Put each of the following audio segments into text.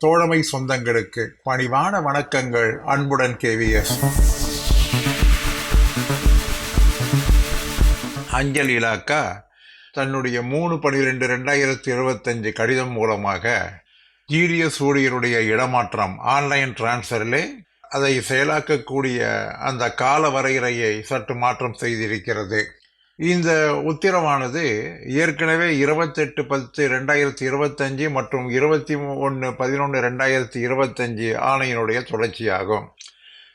தோழமை சொந்தங்களுக்கு பணிவான வணக்கங்கள் அன்புடன் கேவிஎஸ் அஞ்சல் இலாக்கா தன்னுடைய மூணு பனிரெண்டு ரெண்டாயிரத்தி இருபத்தஞ்சு கடிதம் மூலமாக ஜிடிஎஸ் ஊழியருடைய இடமாற்றம் ஆன்லைன் டிரான்ஸ்ஃபரிலே அதை செயலாக்கக்கூடிய அந்த கால வரையறையை சற்று மாற்றம் செய்திருக்கிறது. இந்த உத்திரமானது ஏற்கனவே இருபத்தெட்டு பத்து ரெண்டாயிரத்தி இருபத்தஞ்சு மற்றும் இருபத்தி ஒன்று பதினொன்று ரெண்டாயிரத்தி இருபத்தஞ்சு ஆணையினுடைய தொடர்ச்சியாகும்.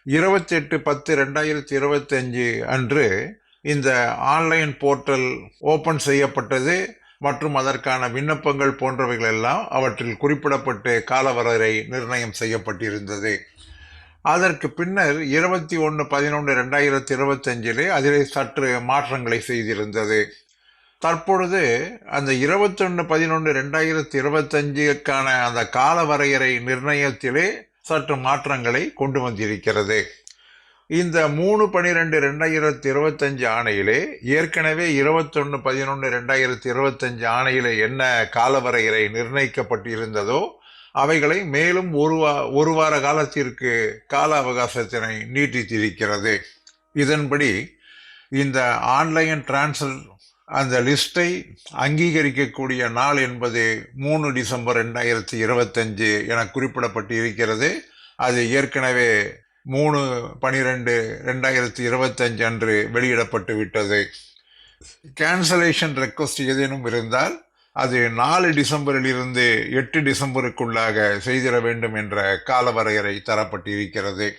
இருபத்தெட்டு பத்து ரெண்டாயிரத்தி இருபத்தஞ்சு அன்று இந்த ஆன்லைன் போர்ட்டல் ஓப்பன் செய்யப்பட்டது மற்றும் அதற்கான விண்ணப்பங்கள் போன்றவைகள் எல்லாம் அவற்றில் குறிப்பிடப்பட்டு காலவரையறை நிர்ணயம் செய்யப்பட்டிருந்தது. அதற்கு பின்னர் இருபத்தி ஒன்று பதினொன்று ரெண்டாயிரத்தி இருபத்தஞ்சிலே அதிலே சற்று மாற்றங்களை செய்திருந்தது. தற்பொழுது அந்த இருபத்தொன்று பதினொன்று ரெண்டாயிரத்தி இருபத்தஞ்சுக்கான அந்த கால வரையறை நிர்ணயத்திலே சற்று மாற்றங்களை கொண்டு வந்திருக்கிறது. இந்த மூணு பனிரெண்டு ரெண்டாயிரத்தி இருபத்தஞ்சு ஆணையிலே ஏற்கனவே இருபத்தொன்று பதினொன்று ரெண்டாயிரத்தி இருபத்தஞ்சு ஆணையிலே என்ன காலவரையறை நிர்ணயிக்கப்பட்டிருந்ததோ அவைகளை மேலும் ஒரு வா ஒரு வார காலத்திற்கு கால அவகாசத்தினை நீட்டித்திருக்கிறது. இதன்படி இந்த ஆன்லைன் டிரான்ஸ்ஃபர் அந்த லிஸ்ட்டை அங்கீகரிக்கக்கூடிய நாள் என்பது மூணு டிசம்பர் ரெண்டாயிரத்தி இருபத்தஞ்சு என குறிப்பிடப்பட்டு இருக்கிறது அது ஏற்கனவே மூணு பனிரெண்டு ரெண்டாயிரத்தி இருபத்தஞ்சு அன்று வெளியிடப்பட்டு விட்டது கேன்சலேஷன் ரெக்வஸ்ட் ஏதேனும் இருந்தால் அது நாலு டிசம்பரில் இருந்து எட்டு டிசம்பருக்குள்ளாக செய்திட வேண்டும் என்ற காலவரையறை தரப்பட்டிருக்கிறது.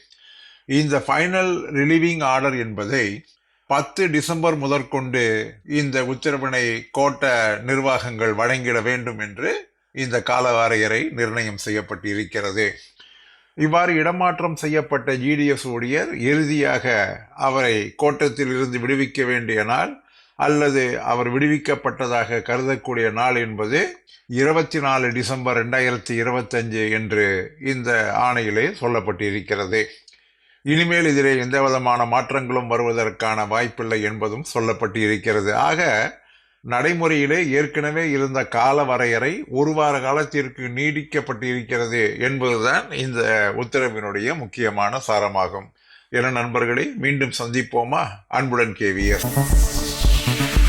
இந்த ஃபைனல் ரிலீவிங் ஆர்டர் என்பதை பத்து டிசம்பர் முதற்கொண்டு இந்த உத்தரவினை கோட்ட நிர்வாகங்கள் வழங்கிட வேண்டும் என்று இந்த காலவரையறை நிர்ணயம் செய்யப்பட்டிருக்கிறது. இவ்வாறு இடமாற்றம் செய்யப்பட்ட ஜிடிஎஸ் ஊழியர் இறுதியாக அவரை கோட்டத்தில் இருந்து விடுவிக்க வேண்டிய நாள் அல்லது அவர் விடுவிக்கப்பட்டதாக கருதக்கூடிய நாள் என்பது இருபத்தி நாலு டிசம்பர் ரெண்டாயிரத்தி இருபத்தஞ்சு என்று இந்த ஆணையிலே சொல்லப்பட்டிருக்கிறது. இனிமேல் இதிலே எந்த விதமான மாற்றங்களும் வருவதற்கான வாய்ப்பில்லை என்பதும் சொல்லப்பட்டு இருக்கிறது ஆக நடைமுறையிலே ஏற்கனவே இருந்த கால வரையறை ஒரு வார காலத்திற்கு நீடிக்கப்பட்டு இருக்கிறது என்பதுதான் இந்த உத்தரவினுடைய முக்கியமான சாரமாகும். என நண்பர்களே மீண்டும் சந்திப்போமா? அன்புடன் கேவியர் you